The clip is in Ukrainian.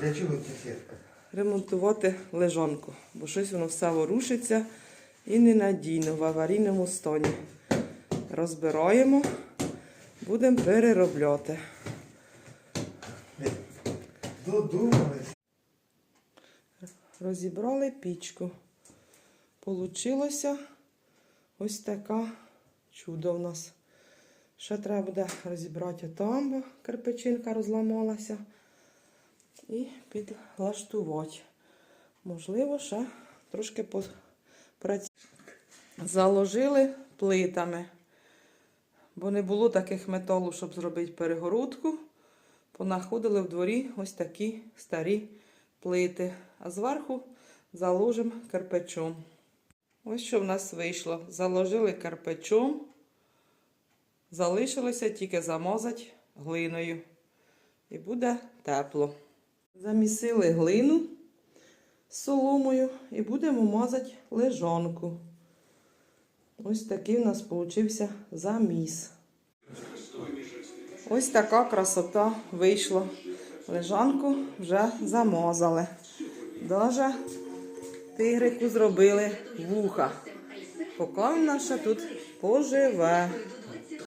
Для чого ця сітка? ремонтувати лежанку, бо щось воно все ворушиться і ненадійно в аварійному стані. Розбираємо, будемо переробляти. Додумались. Розібрали пічку. Получилося ось така чудо в нас. Ще треба буде розібрати там, бо кирпичинка розламалася. І підлаштувати. Можливо, ще трошки попрацювати. Заложили плитами, бо не було таких металу, щоб зробити перегородку. Понаходили в дворі ось такі старі плити, а зверху заложимо кирпичом. Ось що в нас вийшло. Заложили кирпичом, залишилося тільки замазати глиною. І буде тепло. Замісили глину з соломою і будемо мазати лежанку. Ось такий у нас получився заміс. Ось така красота вийшла. Лежанку вже замазали. Даже тигрику зробили вуха. Поки він наша тут поживе.